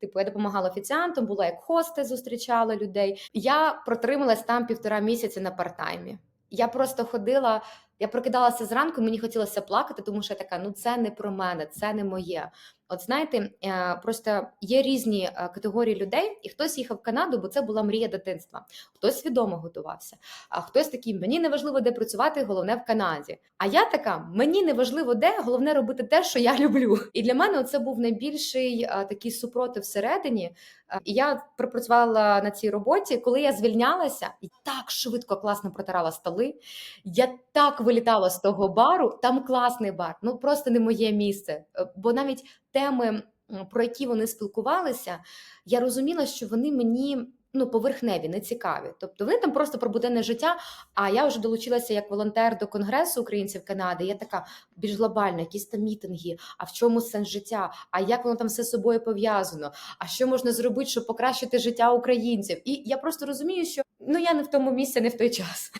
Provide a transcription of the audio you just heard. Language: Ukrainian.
Типу, я допомагала офіціантам, була як хости, зустрічала людей. Я протрималась там півтора місяці на партаймі. Я просто ходила, я прокидалася зранку, мені хотілося плакати, тому що я така: ну це не про мене, це не моє. От знаєте, е, просто є різні е, категорії людей, і хтось їхав в Канаду, бо це була мрія дитинства. Хтось свідомо готувався, а хтось такий, мені не важливо, де працювати, головне в Канаді. А я така, мені не важливо де, головне робити те, що я люблю. І для мене це був найбільший е, такий супротив всередині. І я пропрацювала на цій роботі. Коли я звільнялася, і так швидко класно протирала столи. Я так вилітала з того бару. Там класний бар, ну просто не моє місце. Е, Бо навіть теми, про які вони спілкувалися, я розуміла, що вони мені. Ну, поверхневі, не цікаві. Тобто вони там просто про буденне життя. А я вже долучилася як волонтер до Конгресу українців Канади. Я така більш глобальна, якісь там мітинги. А в чому сенс життя? А як воно там все з собою пов'язано? А що можна зробити, щоб покращити життя українців? І я просто розумію, що ну я не в тому місці, не в той час.